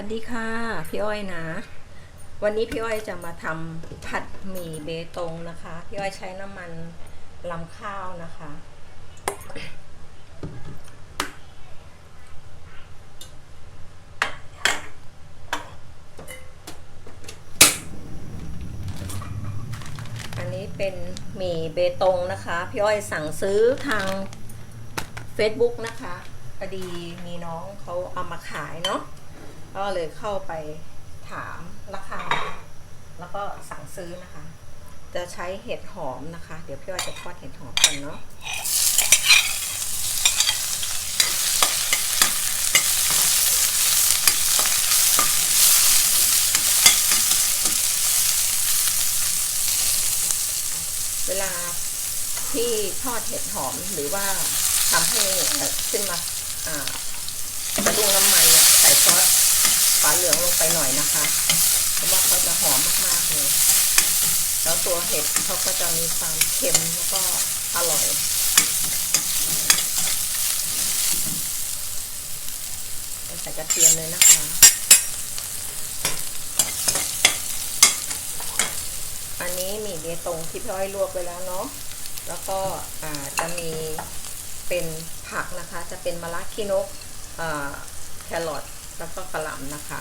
วัสดีค่ะ พี่อ้อยนะ วันนี้พี่อ้อยจะมาทำผัดหมี่เบตงนะคะ พี่อ้อยใช้น้ำมันลำข้าวนะคะ อันนี้เป็นหมี่เบตงนะคะ พี่อ้อยสั่งซื้อทาง Facebook นะคะพอดีมีน้องเขาเอามาขายเนาะ ก็เลยเข้าไปถามราคา แล้วก็สั่งซื้อนะคะ จะใช้เห็ดหอมนะคะ เดี๋ยวพี่อ้อยจะทอดเห็ดหอมกันเนาะเวลาที่ทอดเห็ดหอมหรือว่าทำให้ขึ้นมาอ่ากระดุงน้ำมันเนี่ยใส่ซอสฝาเห ลืองลงไปหน่อยนะคะเพราะว่าเขาจะหอมมากๆเลย แล้วตัวเห็ดเขาก็จะมีความเค็มแล้วก็อร่อย ใส่กระเทียมเลยนะคะ อันนี้มีเบตงที่พี่อ้อยลวกไว้แล้วเนาะ แล้วก็อ่าจะมีเป็นผักนะคะ จะเป็นมะระขี้นกแครอท แล้วก็กระหล่ำนะคะ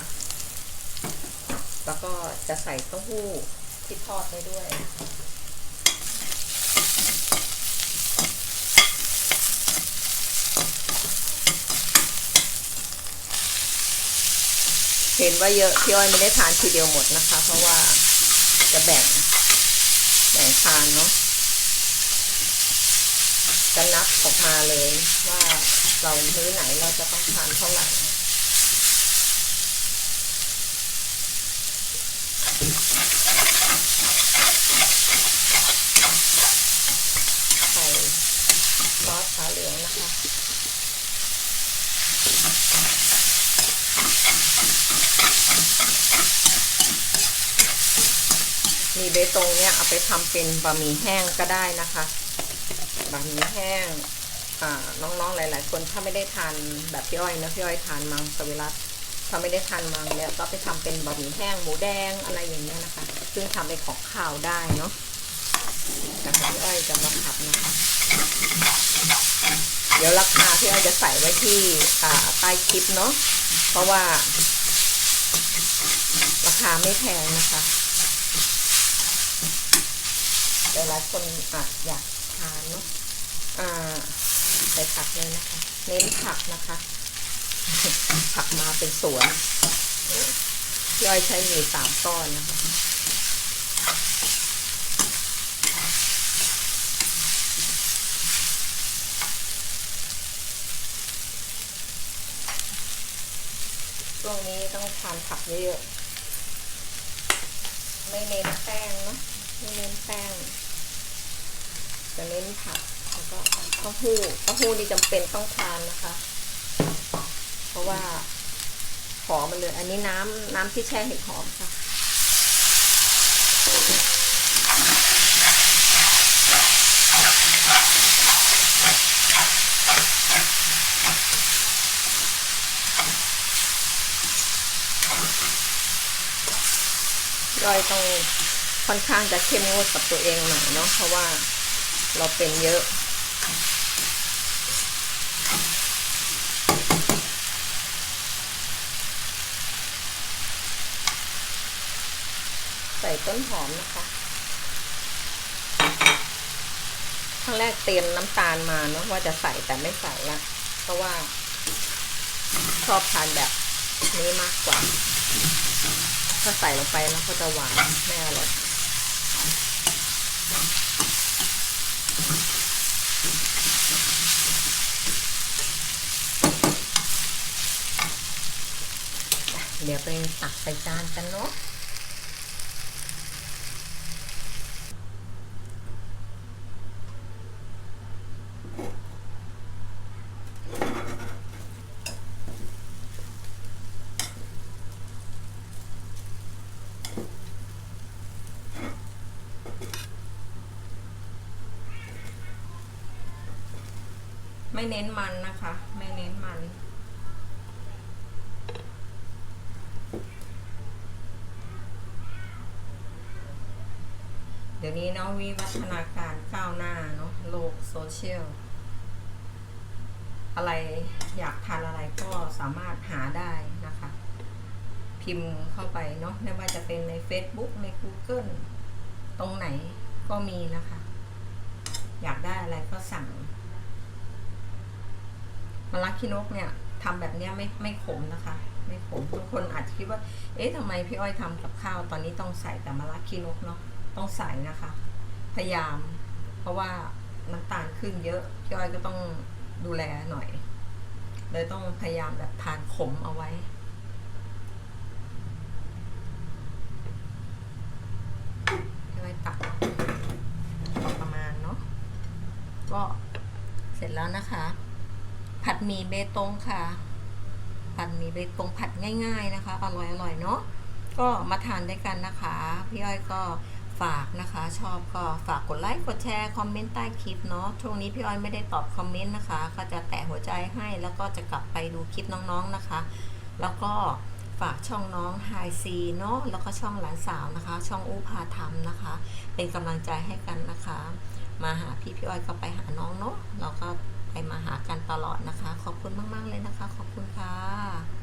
แล้วก็จะใส่เต้าหู้ที่ทอดไว้ด้วย เห็นว่าเยอะพี่อ้อยไม่ได้ทานทีเดียวหมดนะคะ เพราะว่าจะแบ่ง แบ่งทานเนาะจะนับออกมาเลยว่าเรามื้อไหนเราจะต้องทานเท่าไหร่ ใส่ซอสขาเหลืองนะคะ มีเบตงเนี่ยเอาไปทำเป็นบะหมี่แห้งก็ได้นะคะบะหมี่แห้งอ่าน้องๆหลาย ๆ คนถ้าไม่ได้ทานแบบพี่อ้อยนะพี่อ้อยทานมังสวิรัต ถ้าไม่ได้ทานมังเนี่ยก็ไปทำเป็นบะหมี่แห้งหมูแดงอะไรอย่างเงี้ยนะคะ ซึ่งทำเป็นของข้าวได้เนาะนะคะพี่อ้อยจะมาผัดนะคะ เดี๋ยวราคาพี่อ้อยจะใส่ไว้ที่ใต้คลิปเนาะ เพราะว่า ราคาไม่แพงนะคะหลายคนอาจอยากทานเนาะ อ่าใส่ผักเลยนะคะ เน้นผักนะคะ ผักมาเป็นสวนพี่อ้อยใช้หมีสามก้อนนะคะช่วงนี้ต้องทานผักเยอะๆไม่เน้นแป้งนะไม่เน้นแป้ง จะเน้นผักแล้วก็เต้าหู้เต้าหู้นี่จำเป็นต้องทานนะคะ ราะว่าหอมมันเลย อันนี้น้ำน้ำที่แช่เห็ดหอมค่ะย่อยต้องค่อนข้างจะเข้มงวดกับตัวเองหน่อยเนาะเพราะว่าเราเป็นเยอะ ต้นหอมนะคะครั้งแรกเตรียมน้ำตาลมาเนาะว่าจะใส่แต่ไม่ใส่ละเพราะว่า ชอบทานแบบนี้มากกว่า ถ้าใส่ลงไปแล้วก็จะหวานแน่เลยเดี๋ยวไปตักใส่จานกันเนาะ ไม่เน้นมันนะคะ ไม่เน้นมัน เดี๋ยวนี้เนาะวิวัฒนาการก้าวหน้าเนาะโลกโซเชียลอะไรอยากทานอะไรก็สามารถหาได้นะคะ พิมพ์เข้าไปเนาะไม่ว่าจะเป็นใน Facebook ใน Google ตรงไหนก็มีนะคะ อยากได้อะไรก็สั่ง มะระขี้นกเนี่ยทำแบบเนี้ยไม่ไม่ขมนะคะ ไม่ขมบางคนอาจจะคิดว่า เอ๊ะทำไมพี่อ้อยทำกับข้าว ตอนนี้ต้องใส่แต่มะระขี้นกเนาะต้องใส่นะคะ พยายาม เพราะว่าน้ำตาลขึ้นเยอะพี่อ้อยก็ต้องดูแลหน่อยเลยต้องพยายามแบบทานขมเอาไว้พี่อ้อยตักประมาณเนาะ ก็เสร็จแล้วนะคะ ผัดหมี่เบตงค่ะ ผัดหมี่เบตงผัดง่าย ๆนะคะ อร่อยอร่อยเนาะก็มาทานด้วยกันนะคะ พี่อ้อยก็ฝากนะคะ ชอบก็ฝากกดไลค์กดแชร์คอมเมนต์ใต้คลิปเนาะช่วงนี้พี่อ้อยไม่ได้ตอบคอมเมนต์นะคะก็จะแตะหัวใจให้แล้วก็จะกลับไปดูคลิปน้องๆนะคะ แล้วก็ฝากช่องน้องไฮซีเนาะแล้วก็ช่องหลานสาวนะคะ ช่องอู้พาทำนะคะ เป็นกำลังใจให้กันนะคะ มาหาพี่พี่อ้อยก็ไปหาน้องเนาะเราก็ ไปมาหากันตลอดนะคะ ขอบคุณมาก ๆ เลยนะคะ ขอบคุณค่ะ